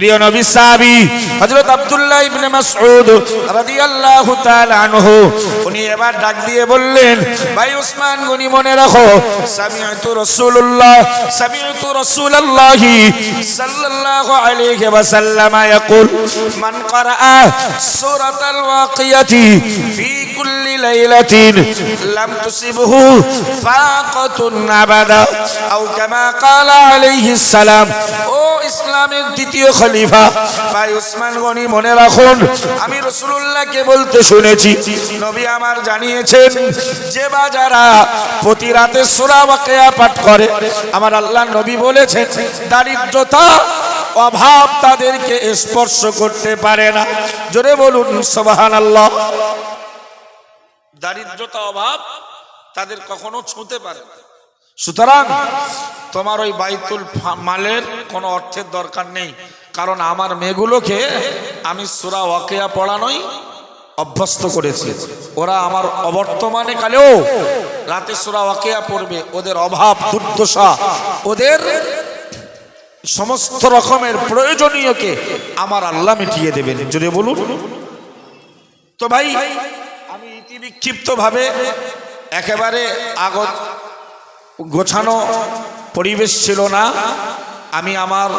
প্রিয় নবী সাহাবী, হযরত আব্দুল্লাহ ইবনে মাসউদ রাদিয়াল্লাহু তাআলা আনহু, উনি এবার ডাক দিয়ে বললেন, ভাই উসমান গনি, মনে রাখো সামি'তু রাসূলুল্লাহ সামি'তু রাসূলুল্লাহ সাল্লাল্লাহু আলাইহি ওয়াসাল্লাম ইয়াকুল, মান ক্বারাআ সূরাতাল ওয়াকিয়াতি ফি কুল্লি লাইলাতিন লাম তুসিবহু ফাকাতুন আবাদা, আও কামা ক্বালা আলাইহিস সালাম। ও ইসলামের দ্বিতীয় ভাই উসমান গনি, মনে রাখুন, আমি রসুল্লাহকে বলতে শুনেছি। নবী আমার জানিয়েছেন, যে বা যারা প্রতি রাতে সুরা বাকেয়া পাঠ করে, আমার আল্লাহ নবী বলেছেন, দারিদ্রতা, অভাব তাদেরকে স্পর্শ করতে পারে না। জোরে বলুন সোবাহান আল্লাহ দারিদ্রতা, অভাব তাদের কখনো ছুঁতে পারে না। সুতরাং তোমার ওই বাইতুল মালের কোনো অর্থের দরকার নেই। কারণ আমার মেয়েগুলোকে আমি সুরা ওয়াকিয়া পড়ানোই অভ্যস্ত করেছি। ওরা আমার অবর্তমানে কালেও রাতে সুরা ওয়াকিয়া পড়বে। ওদের অভাব, দুর্দশা, ওদের সমস্ত রকমের প্রয়োজনীয়কে আমার আল্লাহ মিটিয়ে দেবেন। যদি বলুন। তো ভাই, আমি ইতি বিক্ষিপ্ত ভাবে একেবারে আগত গোছানো পরিবেশ ছিল না। আমি আমার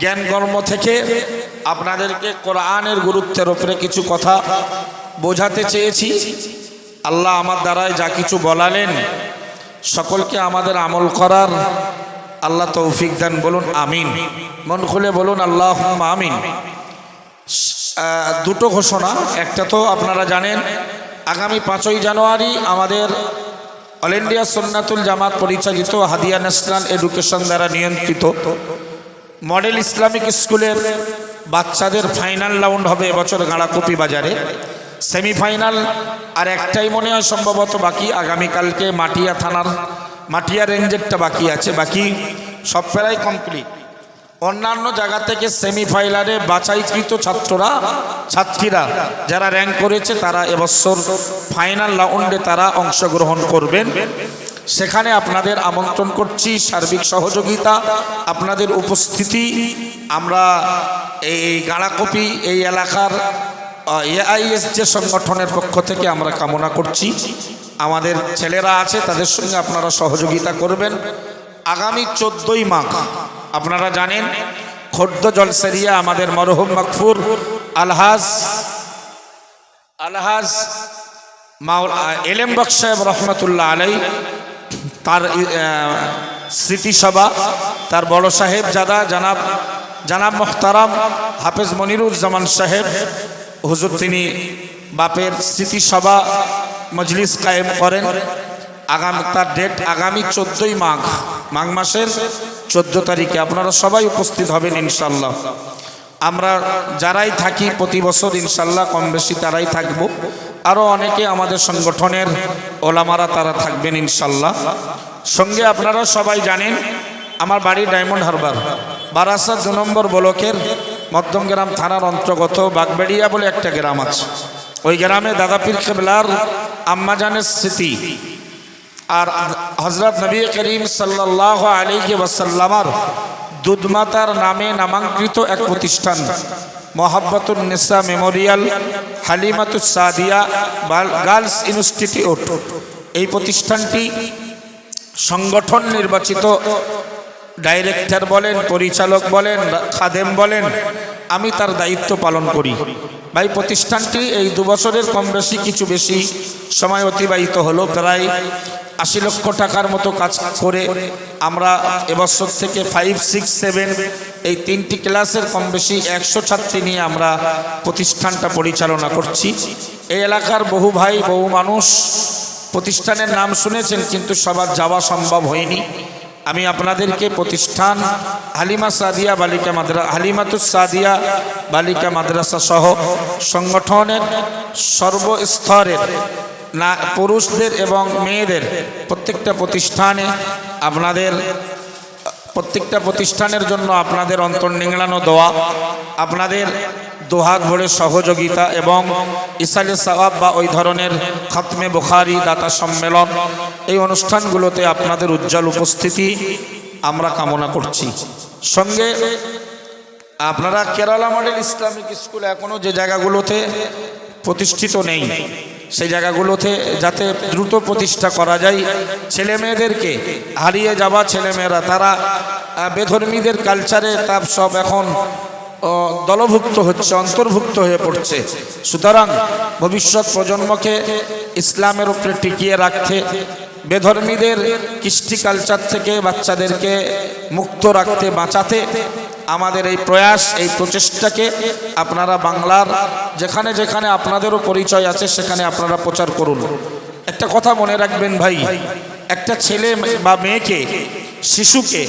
জ্ঞান কর্ম থেকে আপনাদেরকে কোরআনের গুরুত্বের ওপরে কিছু কথা বোঝাতে চেয়েছি। আল্লাহ আমার দ্বারায় যা কিছু বলালেন, সকলকে আমাদের আমল করার আল্লাহ তৌফিক দেন, বলুন আমিন। মন খুলে বলুন আল্লাহ আমিন। দুটো ঘোষণা, একটা তো আপনারা জানেন, আগামী পাঁচই জানুয়ারি আমাদের অল ইন্ডিয়া সন্ন্যাতুল জামাত পরিচালিত হাদিয়া ন্যাশনাল এডুকেশন দ্বারা নিয়ন্ত্রিত। মডেল ইসলামিক স্কুলের বাচ্চাদের ফাইনাল রাউন্ড হবে এবছর গাঁড়াকুপি বাজারে। সেমিফাইনাল আর একটাই মনে হয় সম্ভবত বাকি। আগামীকালকে মাটিয়া থানার, মাটিয়া রেঞ্জেরটা বাকি আছে। বাকি সব প্রায় কমপ্লিট অন্যান্য জায়গা থেকে সেমিফাইনালে বাছাইকৃত ছাত্ররা, ছাত্রীরা যারা র্যাঙ্ক করেছে, তারা এবছর ফাইনাল রাউন্ডে তারা অংশগ্রহণ করবেন। সেখানে আপনাদের আমন্ত্রণ করছি সার্বিক সহযোগিতা, আপনাদের উপস্থিতি। আমরা এই গাঁড়াকপি, এই এলাকার এআইএস যে সংগঠনের পক্ষ থেকে আমরা কামনা করছি। আমাদের ছেলেরা আছে, তাদের সঙ্গে আপনারা সহযোগিতা করবেন। আগামী চোদ্দই মাঘ, আপনারা জানেন, খোর্দ জলসেরিয়া, আমাদের মরহুম মকফুর, আলহাজ আলহাজ মাউল এলেম বক্স সাহেব রহমতুল্লাহ আলাই তার স্মৃতিসভা, তার বড় সাহেব জাদা, জানাব জানাব মোখতারাম হাফেজ মনিরুজ্জামান সাহেব। হুজুর, তিনি বাপের স্মৃতিসভা মজলিস কায়েম করেন। আগামী, তার ডেট আগামী চোদ্দই মাঘ মাঘ মাসের চোদ্দ তারিখে। আপনারা সবাই উপস্থিত হবেন ইনশাল্লাহ আমরা যারাই থাকি প্রতি বছর ইনশাল্লাহ কম বেশি তারাই থাকব। আরও অনেকে আমাদের সংগঠনের ওলামারা তারা থাকবেন ইনশাল্লাহ। সঙ্গে আপনারা সবাই জানেন, আমার বাড়ি ডায়মন্ড হারবার বারাসা দু নম্বর ব্লকের মধ্যমগ্রাম থানার অন্তর্গত বাগবেড়িয়া বলে একটা গ্রাম আছে। ওই গ্রামে দাদাপীর কেবলার আম্মাজানের স্মৃতি। আর হজরত নবী করিম সাল্লাহ আলিহি ওয়াসাল্লামার দুধমাতার নামে নামাঙ্কৃত এক প্রতিষ্ঠান। মোহাব্বতুল নিসা মেমোরিয়াল, হালিমাতুস সাদিয়া, বাল- গার্লস ইনস্টিটিউট। এই প্রতিষ্ঠানটি সংগঠন নির্বাচিত। ডাইরেক্টর বলেন, পরিচালক বলেন, খাদেম বলেন, আমি তার দায়িত্ব পালন করি। ভাই, প্রতিষ্ঠানটি এই দু বছরের কম বেশি, কিছু বেশি সময় অতিবাহিত হলো প্রায় আশি লক্ষ টাকার মতো কাজ করে আমরা এবছর থেকে ফাইভ সিক্স সেভেন এই তিনটি ক্লাসের কম বেশি একশো ছাত্রী নিয়ে আমরা প্রতিষ্ঠানটা পরিচালনা করছি। এই এলাকার বহু ভাই, বহু মানুষ প্রতিষ্ঠানের নাম শুনেছেন, কিন্তু সবার যাওয়া সম্ভব হয়নি। আমি আপনাদেরকে প্রতিষ্ঠান হালিমা সাদিয়া বালিকা মাদ্রা, হালিমাতুস সাদিয়া বালিকা মাদ্রাসা সহ সংগঠনের সর্বস্তরের না, পুরুষদের এবং মেয়েদের প্রত্যেকটা প্রতিষ্ঠানে আপনাদের, প্রত্যেকটা প্রতিষ্ঠানের জন্য আপনাদের অন্তর নিংড়ানো দোয়া, আপনাদের দোহাত ভরে সহযোগিতা এবং ইসালে সাহাব বা ওই ধরনের খতমে বুখারি দাতা সম্মেলন, এই অনুষ্ঠানগুলোতে আপনাদের উজ্জ্বল উপস্থিতি আমরা কামনা করছি। সঙ্গে আপনারা কেরালা মডেল ইসলামিক স্কুল এখনও যে জায়গাগুলোতে প্রতিষ্ঠিত নেই সেই জায়গাগুলোতে যাতে দ্রুত প্রতিষ্ঠা করা যায়। ছেলে মেয়েদেরকে হারিয়ে যাওয়া ছেলেমেয়েরা, তারা বেধর্মীদের কালচারে তার সব এখন দলভুক্ত হচ্ছে, অন্তর্ভুক্ত হয়ে পড়ছে। সুতরাং ভবিষ্যৎ প্রজন্মকে ইসলামের উপরে টিকিয়ে রাখতে, বেধর্মীদের কৃষ্টি কালচার থেকে বাচ্চাদেরকে মুক্ত রাখতে, বাঁচাতে আমাদের এই প্রয়াস, এই প্রচেষ্টাকে আপনারা বাংলার যেখানে যেখানে আপনাদেরও পরিচয় আছে, সেখানে আপনারা প্রচার করুন। একটা কথা মনে রাখবেন ভাই, একটা ছেলে বা মেয়েকে, শিশুকে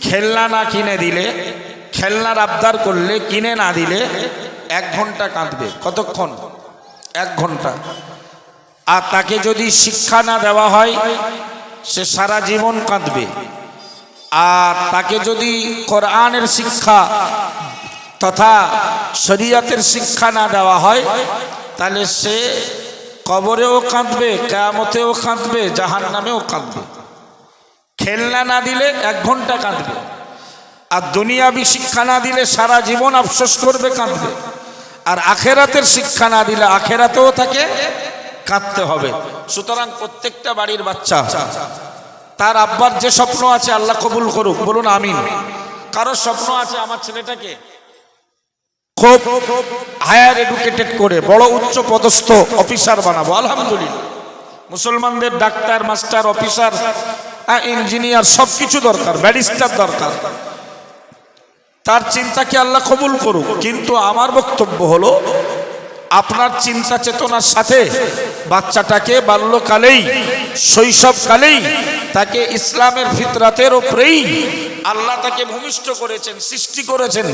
খেলনা না কিনে দিলে, খেলনার আবদার করলে, কিনে না দিলে এক ঘণ্টা কাঁদবে। কতক্ষণ? এক ঘণ্টা। আর তাকে যদি শিক্ষা না দেওয়া হয়, সে সারা জীবন কাঁদবে। আর তাকে যদি কোরআনের শিক্ষা তথা শরীয়তের শিক্ষা না দেওয়া হয়, তাহলে সে কবরেও কাঁদবে, কেয়ামতেও কাঁদবে জাহান নামেও কাঁদবে। খেলনা না দিলে এক ঘণ্টা কাঁদবে। আর দুনিয়াবি শিক্ষা না দিলে সারা জীবন আফসোস করবে, কাঁদবে। আর আখেরাতের শিক্ষা না দিলে আখেরাতেও তাকে কাঁদতে হবে। সুতরাং প্রত্যেকটা বাড়ির বাচ্চা তার আব্বার যে স্বপ্ন আছে আল্লাহ কবুল করুক, বলুন আমিন। কারও স্বপ্ন আছে আমার ছেলেটাকে? খুব হায়ার এডুকেটেড করে, বড় উচ্চ পদস্থ অফিসার বানাবো, আলহামদুলিল্লাহ। মুসলমানদের ডাক্তার, মাস্টার, অফিসার ইঞ্জিনিয়ার সব কিছু দরকার, ব্যারিস্টার দরকার। তার চিন্তাকে আল্লাহ কবুল করুক, কিন্তু আমার বক্তব্য হলো আপনার চিন্তা চেতনার সাথে বাচ্চাটাকে বাল্যকালেই, শৈশবকালেই, তাকে ইসলামের ফিতরাতের ওপরেই আল্লাহ তাকে ভূমিষ্ঠ করেছেন, সৃষ্টি করেছেন।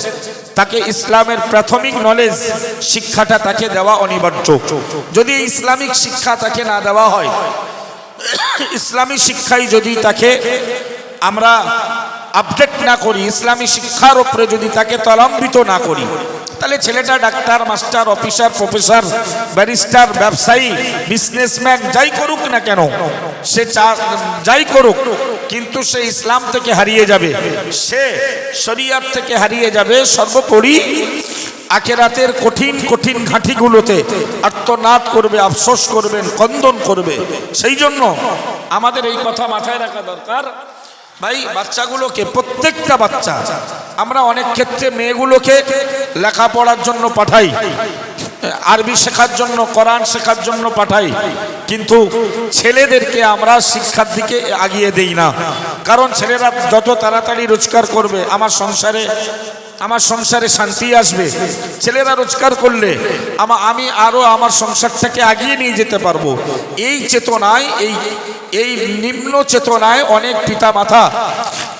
তাকে ইসলামের প্রাথমিক নলেজ শিক্ষাটা তাকে দেওয়া অনিবার্য। যদি ইসলামিক শিক্ষা তাকে না দেওয়া হয়, ইসলামী শিক্ষাই যদি তাকে আমরা আপডেট না করি, ইসলামী শিক্ষার ওপরে যদি তাকে তলম্বিত না করি তাহলে ছেলেটা doctor, master, officer, professor, barrister, ব্যবসায়ী বিজনেসম্যান যাই করুক না কেন, সে যাই করুক, কিন্তু সে ইসলাম থেকে হারিয়ে যাবে, সে শরিয়াত থেকে হারিয়ে যাবে সর্বোপরি আখেরাতের কঠিন কঠিন ঘাঁটিগুলোতে আত্মনাদ করবে, আফসোস করবেন কন্দন করবে। সেই জন্য আমাদের এই কথা মাথায় রাখা দরকার। ভাই, বাচ্চাগুলোকে প্রত্যেকটা বাচ্চা আমরা অনেক ক্ষেত্রে মেয়েগুলোকে লেখাপড়ার জন্য পাঠাই, আরবি শেখার জন্য, কোরআন শেখার জন্য পাঠাই, কিন্তু ছেলেদেরকে আমরা শিক্ষার দিকে আগিয়ে দেই না। কারণ ছেলেরা যত তাড়াতাড়ি রোজগার করবে, আমার সংসারে আমার সংসারে শান্তি আসবে। ছেলেরা রোজগার করলে আমা আমি আরও আমার সংসারটাকে আগিয়ে নিয়ে যেতে পারব। এই চেতনায়, এই এই নিম্ন চেতনায় অনেক পিতা মাতা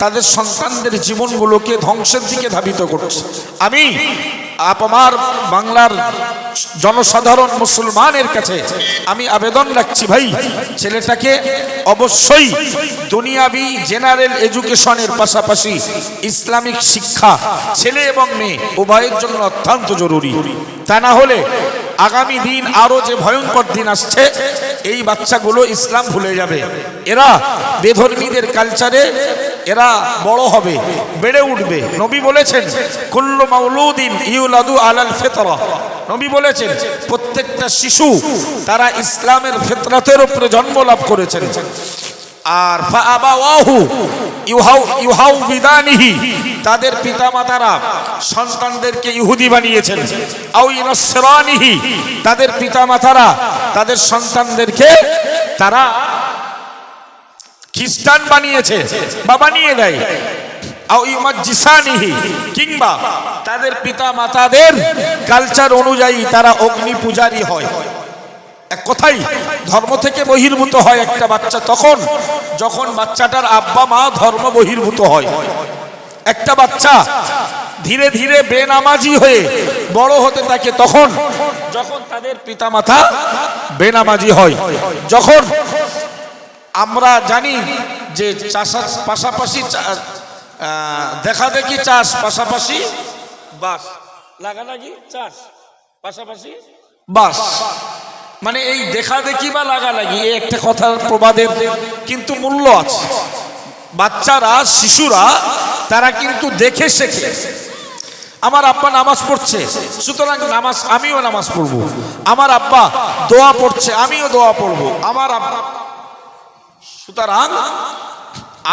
তাদের সন্তানদের জীবনগুলোকে ধ্বংসের দিকে ধাবিত করছে। আমি আপনার বাংলার জনসাধারণ মুসলমানের কাছে আমি আবেদন রাখছি ভাই, ছেলেটাকে অবশ্যই দুনিয়াবি জেনারেল এডুকেশনের পাশাপাশি ইসলামিক শিক্ষা, ছেলে এবং মেয়ে, উভয়ের জন্য অত্যন্ত জরুরি। তা না হলে আগামী দিন আরও যে ভয়ঙ্কর দিন আসছে, এই বাচ্চাগুলো ইসলাম ভুলে যাবে। এরা বেধর্মীদের কালচারে এরা বড় হবে, বেড়ে উঠবে। নবী বলেছেন, কুল্লু মাউলুদিন ইউলাদু আলাল ফিতরা। নবী বলেছেন, প্রত্যেকটা শিশু তারা ইসলামের ফিতরাতের উপরে জন্ম লাভ করেছেন। আর ইউহাউ ইউহাউ বিদানিহি। তাদের সন্তানদেরকে ইহুদি বানিয়েছেন। তাদের সন্তানদেরকে তারা খ্রিস্টান বানিয়েছে বা বানিয়ে দেয়। কিংবা তাদের পিতা মাতাদের কালচার অনুযায়ী তারা অগ্নি পূজারী হয়। কথাই ধর্ম থেকে বহির্ভূত হয় একটা বাচ্চা তখন যখন বাচ্চাটার আব্বা মা ধর্ম বহির্ভূত হয়। একটা বাচ্চা ধীরে ধীরে বেনামাজি হয়ে বড় হতে থাকে তখন যখন তাদের পিতামাতা বেনামাজি হয়। যখন আমরা জানি যে চাষার পাশাপাশি দেখা দেখি চাষ পাশাপাশি বাস লাগালাগি চাষ পাশাপাশি বাস। মানে এই দেখা দেখি বা লাগালাগি, এই একটা কথার প্রবাদের কিন্তু মূল্য আছে। বাচ্চারা, শিশুরা, তারা কিন্তু দেখে শেখে। আমার আব্বা নামাজ পড়ছে, সুতরাং নামাজ, আমিও নামাজ পড়ব। আমার আব্বা দোয়া পড়ছে, আমিও দোয়া পড়ব। আমার আব্বা, সুতরাং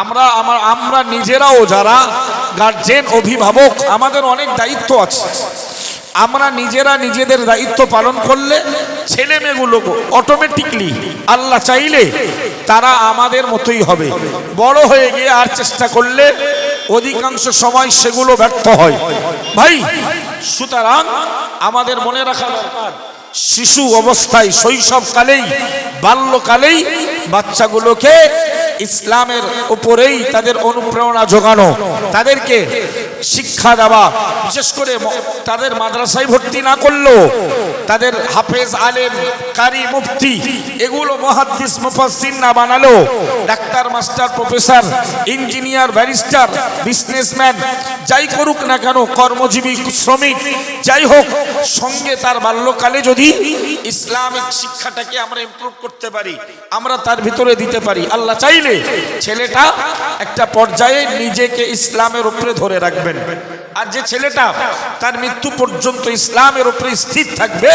আমরা, আমার, আমরা নিজেরাও যারা গার্জেন অভিভাবক, আমাদের অনেক দায়িত্ব আছে। আমরা নিজেরা নিজেদের দায়িত্ব পালন করলে ছেলে মেয়েগুলো অটোমেটিকলি আল্লাহ চাইলে তারা আমাদের মতোই হবে। বড় হয়ে গিয়ে আর চেষ্টা করলে অধিকাংশ সময় সেগুলো ব্যর্থ হয়। ভাই, সুতরাং আমাদের মনে রাখা দরকার, শিশু অবস্থায় শৈশবকালেই, বাল্যকালেই বাচ্চাগুলোকে ইসলামের উপরেই তাদের অনুপ্রেরণা যোগানো তাদেরকে শিক্ষা দেওয়া, বিশেষ করে তাদের মাদ্রাসায় ভর্তি না করলেও তাদের হাফেজ, আলেম, কারি, মুফতি, এগুলো মহাদ্দিস, মুফাসসির না বানালো doctor, master, professor, engineer, barrister, businessman, যাই করুক না কেন, কর্মজীবী, শ্রমিক, যাই হোক, সঙ্গে তার বাল্যকালে যদি ইসলামিক শিক্ষাটাকে আমরা ইম্প্রুভ করতে পারি, আমরা তার ভিতরে দিতে পারি। আল্লাহ চাইলে ছেলেটা একটা পর্যায়ে নিজেকে ইসলামের উপরে ধরে রাখবেন আর যে ছেলেটা তার মৃত্যু পর্যন্ত ইসলামের উপরে স্থির থাকবে,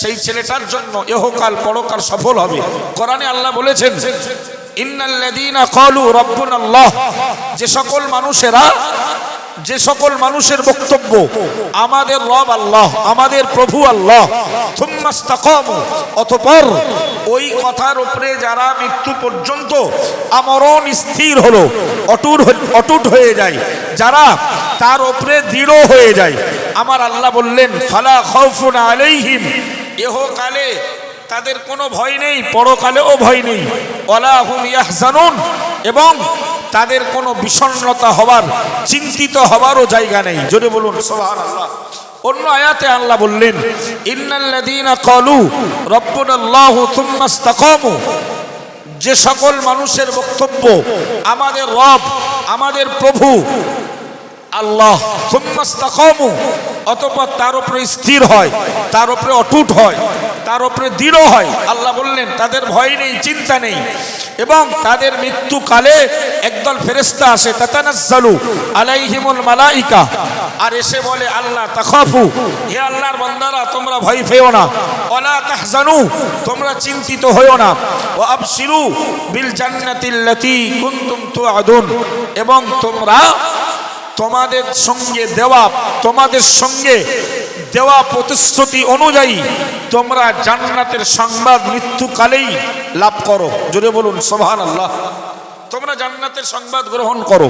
সেই ছেলেটার জন্য এহকাল পরকাল সফল হবে। কোরআনে আল্লাহ বলেছেন ইন্নাল্লাযীনা ক্বালু রাব্বুনাল্লাহ। যে সকল মানুষেরা, যে সকল মানুষের বক্তব্য, আমাদের রব আল্লাহ, আমাদের প্রভু আল্লাহ অতঃপর ওই কথার উপরে যারা মৃত্যু পর্যন্ত আমরণ স্থির হলো, অটুট অটুট হয়ে যায়, যারা তার উপরে দৃঢ় হয়ে যায়, আমার আল্লাহ বললেন, ফালা খাউফুন আলাইহিম। এহকালে তাদের কোনো ভয় নেই, পরকালেও ভয় নেই। ওয়ালা হুম ইয়াহজানুন, এবং তাদের কোনো বিষণ্ণতা হবার, চিন্তিত হবারও জায়গা নেই। যদি বলুন অন্য আয়াতে আল্লাহ বললেন, ইন্নাল্লাযীনা ক্বালু, রাব্বুনাল্লাহু থুম্মা ইসতাকামু। যে সকল মানুষের বক্তব্য, আমাদের রব, আমাদের প্রভু, আল্লাহ সুম্মাস্তাকামু অতঃপর তার উপরে স্থির হয়, তার উপরে অটুট হয়। তার উপরে দৃঢ় হয়। আল্লাহ বললেন, তাদের ভয় নেই, চিন্তা নেই। এবং তাদের মৃত্যুকালে একদল ফেরেশতা আসে, তাতানাজ্জালু আলাইহিমুল মালাইকা। আর এসে বলে, আল্লাহ, তাখাফু। হে আল্লাহর বান্দারা, তোমরা ভয় পেও না। ওয়ালা তাহজানু, তোমরা চিন্তিত হইও না। ও আবশিরু বিল জান্নাতিল্লাতী কুনতুম তুআদুন। এবং তোমরা তোমাদের সঙ্গে দেওয়া, তোমাদের সঙ্গে দেওয়া প্রতিশ্রুতি অনুযায়ী তোমরা জান্নাতের সংবাদ মৃত্যুকালেই লাভ করো। জোরে বলুন সোভান আল্লাহ তোমরা জান্নাতের সংবাদ গ্রহণ করো।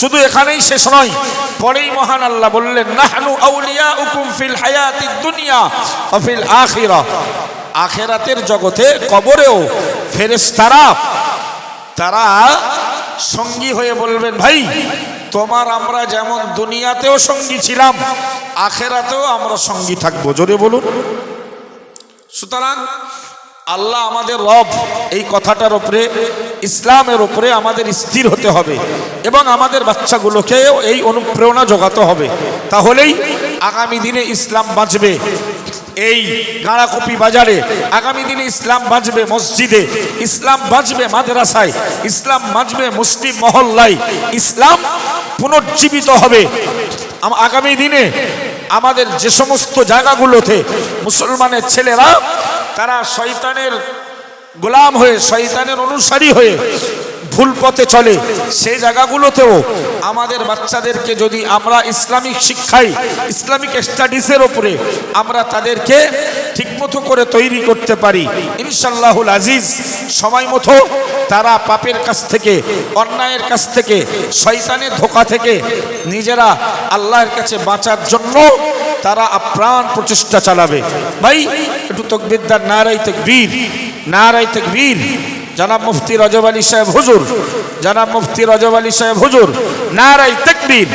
শুধু এখানেই শেষ নয়, পরেই মহান আল্লাহ বললেন ফিল দুনিয়া আখেরাতের জগতে কবরেও ফেরেশতারা, তারা সঙ্গী হয়ে বলবেন, ভাই তোমার আমরা যেমন দুনিয়াতেও সঙ্গী ছিলাম, আখেরাতেও আমরা সঙ্গী থাকব। জোরে বলুন। সুতরাং আল্লাহ আমাদের রব এই কথাটার উপরে, ইসলামের উপরে আমাদের স্থির হতে হবে এবং আমাদের বাচ্চাগুলোকেও এই অনুপ্রেরণা জোগাতে হবে। তাহলেই আগামী দিনে ইসলাম বাঁচবে। এই গাঁড়াকপি বাজারে আগামী দিনে ইসলাম বাঁচবে মসজিদে, ইসলাম বাঁচবে মাদ্রাসায়, ইসলাম বাঁচবে মুসলিম মহল্লায়, ইসলাম পুনর্জীবিত হবে। আগামী দিনে আমাদের যে সমস্ত জায়গাগুলোতে মুসলমানের ছেলেরা, তারা শয়তানের গোলাম হয়ে, শয়তানের অনুসারী হয়ে ভুল পথে চলে, সেই জায়গাগুলোতেও আমাদের বাচ্চাদেরকে যদি আমরা ইসলামিক শিক্ষায়, ইসলামিক স্টাডিজের ওপরে আমরা তাদেরকে ঠিকমতো করে তৈরি করতে পারি ইনশাল্লাহুল আজিজ, সময় মতো তারা পাপের কাছ থেকে, অন্যায়ের কাছ থেকে, শয়তানের ধোকা থেকে নিজেরা আল্লাহর কাছে বাঁচার জন্য তারা আপ্রাণ প্রচেষ্টা চালাবে। ভাই, একটু তকবিদ্দার নারাই তকবীর নারাই তকবীর। জনাব মুফতি রজব আলী সাহেব হুজুর, জনাব মুফতি রজব আলী সাহেব হুজুর নারাই তকবীর,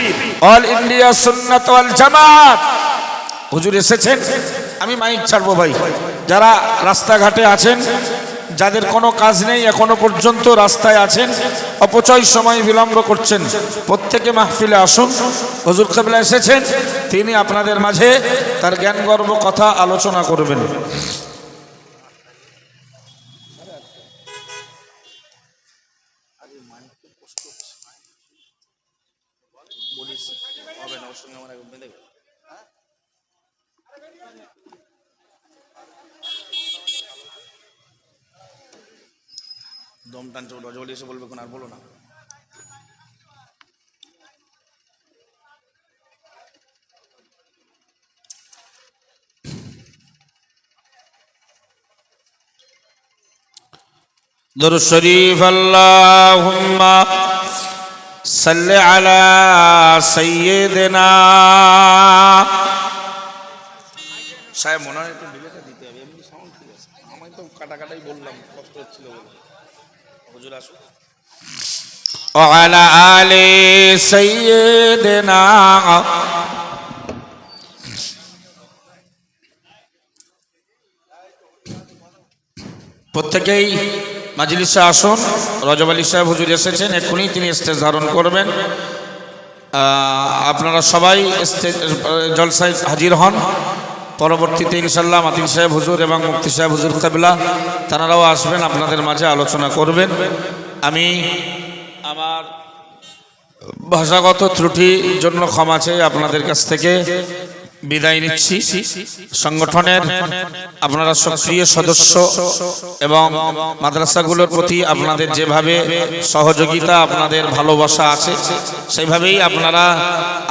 অল ইন্ডিয়া সুন্নাত ওয়াল জামাত। হুজুর এসেছেন? আমি মাইক ছাড়বো ভাই। যারা রাস্তাঘাটে আছেন, যাদের কোনো কাজ নেই, এখনও পর্যন্ত রাস্তায় আছেন, অপচয় সময় বিলম্ব করছেন, প্রত্যেকে মাহফিলে আসুন। হুজুর কেবলা এসেছেন? তিনি আপনাদের মাঝে তার জ্ঞান গর্ব কথা আলোচনা করবেন বলিস হবে না ওর সঙ্গে আমার একদম বেঁধে গেছে দম টানছে রজবলি এসে বলবে কোন আর বলো না درود شريف اللهم صل على سيدنا সাহেব মনে হয় একটু ডিলেটা দিতে হবে এমনি সাউন্ড ঠিক আছে আমি তো কাটা কাটাই বললাম কষ্ট হচ্ছিল বলে হুজুর আসুন وعلى آل سيدنا প্রত্যেকেই মাজলিসে আসুন রজব আলী সাহেব হুজুর এসেছেন এক্ষুনি তিনি স্টেজ ধারণ করবেন আহ, আপনারা সবাই স্টেজ জলসায় হাজির হন পরবর্তীতে ইনশাল্লাহ মাতিন সাহেব হুজুর এবং মুফতি সাহেব হুজুর কাবিলা তারাও আসবেন আপনাদের মাঝে আলোচনা করবেন আমি আমার ভাষাগত ত্রুটির জন্য ক্ষমা চেয়ে আপনাদের কাছ থেকে বিদায় নিচ্ছি। সংগঠনের আপনারা সক্রিয় সদস্য এবং মাদ্রাসাগুলোর প্রতি আপনাদের যেভাবে সহযোগিতা, আপনাদের ভালোবাসা আছে সেইভাবেই আপনারা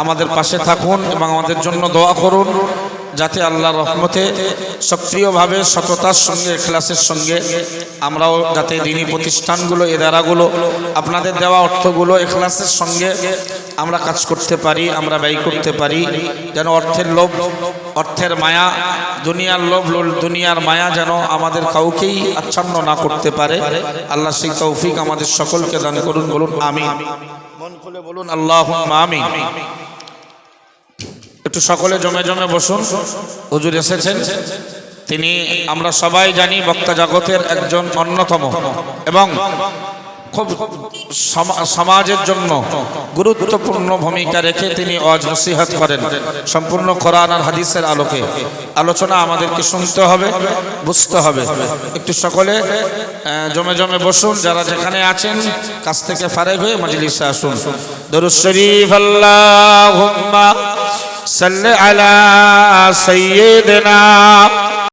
আমাদের পাশে থাকুন এবং আমাদের জন্য দোয়া করুন। যাতে আল্লাহর রহমতে সক্রিয়ভাবে সততার সঙ্গে ক্লাসের সঙ্গে আমরাও যাতে ঋণী প্রতিষ্ঠানগুলো, এদারাগুলো, আপনাদের দেওয়া অর্থগুলো, এখলাসের সঙ্গে আমরা কাজ করতে পারি, আমরা ব্যয় করতে পারি, যেন অর্থের লোভ, অর্থের মায়া, দুনিয়ার লোভ দুনিয়ার মায়া যেন আমাদের কাউকেই আচ্ছন্ন না করতে পারে। আল্লাহ সেই তৌফিক আমাদের সকলকে দান করুন, বলুন আমি মন খুলে বলুন আল্লাহ আমি একটু সকলে জমে জমে বসুন। হুজুর এসেছেন। তিনি, আমরা সবাই জানি বক্তা জগতের একজন অন্যতম এবং খুব সমা- সমাজের জন্য গুরুত্বপূর্ণ ভূমিকা রেখে তিনি অজ নসিহত করেন। সম্পূর্ণ কোরআন আর হাদিসের আলোকে। আলোচনা আমাদেরকে শুনতে হবে, বুঝতে হবে। একটু সকলে জমে জমে বসুন। যারা যেখানে আছেন, কাছ থেকে ফারেক হয়ে মজলিসে আসুন। দরুদ শরীফ, আল্লাহুম্মা صل على سيدنا